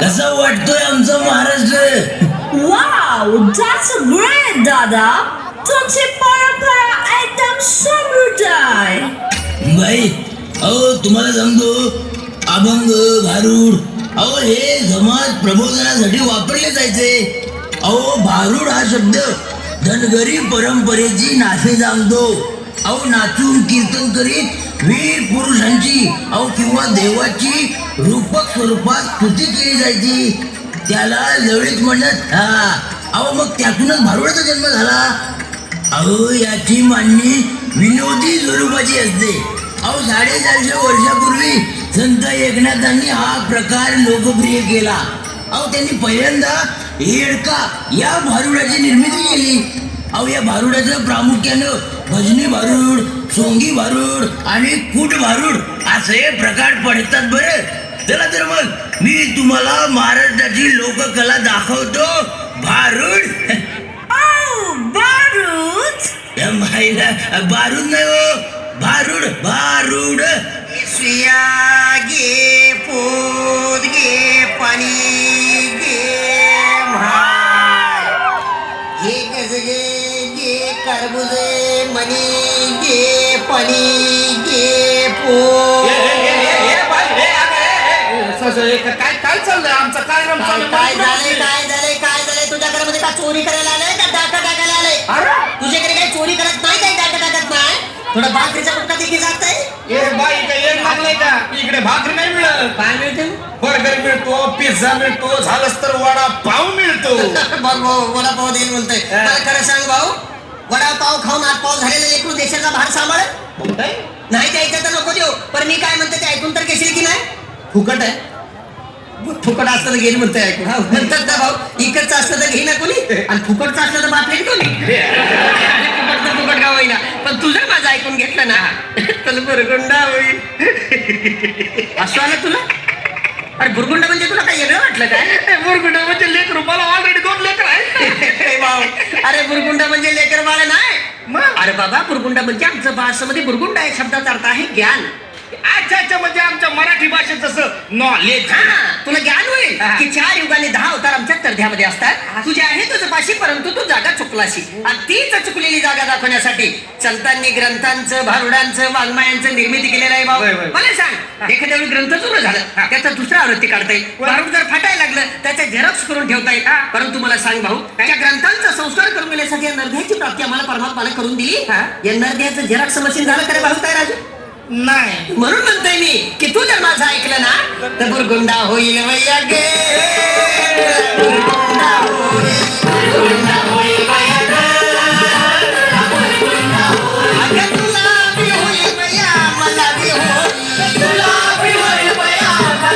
कसा वाटतोय आमचा महाराष्ट्र? Wow, that's great, दादा. तुमची परंपरा एकदम समृद्ध आहे. बाई अहो तुम्हाला सांगतो अभंग भारूड अहो हे समाज प्रबोधनासाठी वापरले जायचे. अहो भारूड हा शब्द धनगरी परंपरेची नाशे सांगतो अहो नाचून कीर्तन करीत वीर पुरुषांची अहो किंवा देवाची रूपक स्वरूपात स्तुती केली जायची. त्याला लळीत म्हणत हा. अहो मग त्यातूनच भारुडाचा जन्म झाला? अहो याची मांडणी विनोदी स्वरूपाची असते. अहो साडेचारशे वर्षापूर्वी संत एकनाथांनी हा प्रकार लोकप्रिय केला. अहो त्यांनी पहिल्यांदा येडका या भारुडाची निर्मिती केली. अहो या भारुडाचं प्रामुख्यानं भजनी भारूड सोंगी भारूड आणि कूट भारूड असे प्रकार पडतात बरं. चला तर मग मी तुम्हाला महाराष्ट्राची लोककला दाखवतो. भारूड. माईला बारूद नाही हो. भारूड भारूड. घे करबुज मनी पाणी घे पोत काय काय चाललंय आमचं? काय रम काय चाललंय काय झालंय काय झालंय काय झालंय? तुझ्या घरामध्ये का चोरी करायला आलंय का डाका टाकायला आलंय? अरे! तुझ्याकडे काही चोरी करत नाही काही डाका टाकत नाही? थोडा भाकरीचा कुठला देखील जात आहे ए बाई काय का? इकडे भाकरी नाही मिळत. काय मिळते? बर्गर मिळतो पिझ्झा मिळतो झालंच तर वडा पाव मिळतो. बघ भाऊ वडापाव देईल बोलतोय. मला खरं सांग भाऊ वडापाव खाऊन आठ पाव झालेले लेकरू देशाचा भार सांभाळ. नाही ऐकत तर नको देऊ. पण मी काय म्हणते ते ऐकून तर घेशील की नाही? फुकट आहे. फुकट असलं तर घेईल म्हणतोय ऐकून. हा, म्हणतात ना भाऊ इकडचं असलं तर घे ना कोणी? आणि फुकटचं असलं तर बापले की कोणी? फुकट तर फुकट का होईना? पण तुझं माझं ऐकून घेतलं ना? तर बुरगुंडा होईल असं आलं तुला? अरे बुरगुंडा म्हणजे तुला काय वेगळं वाटलं काय? मुरगुडा म्हणजे लेकर मला ऑलरेडी दोन लेकर आहेत ए भाऊ, अरे बुरगुंडा म्हणजे लेकर बाळ नाही मग? अरे बाबा बुरगुंडा म्हणजे आमचं भाषेमध्ये बुरगुंडा या शब्दाचा अर्थ आहे ज्ञान अच्छा अच्छा म्हणजे आमच्या मराठी भाषेत जसं नॉलेज हा तुला ज्ञान होईल. की चार युगाने दहा अवतार तरध्यामध्ये असतात. तुझे आहे तुझं पाशी परंतु तू जागा चुकलाशी. आणि तीच चुकलेली जागा दाखवण्यासाठी संतांनी ग्रंथांचं भारुडांचं वाङ्मयांचं निर्मिती केलेलं आहे होय. मला सांग एखाद्या वेळी ग्रंथ जुनं झालं त्याचा दुसरा आवृत्ती काढता येईल. भारूड जर फाटायला लागलं त्याचा झेरॉक्स करून ठेवता येईल. परंतु मला सांग भाऊ त्या ग्रंथांचा संस्कार करून घेण्यासाठी या नरध्याची प्राप्ती आम्हाला परमात्माने करून दिली. हा. या नरध्याचं झेरॉक्स मशीन झालं करे भाऊ काय राजू नाही. म्हणून म्हणतोय मी की तू जर माझं ऐकलं ना तर बुरगुंडा होईल वैया गे Yeah!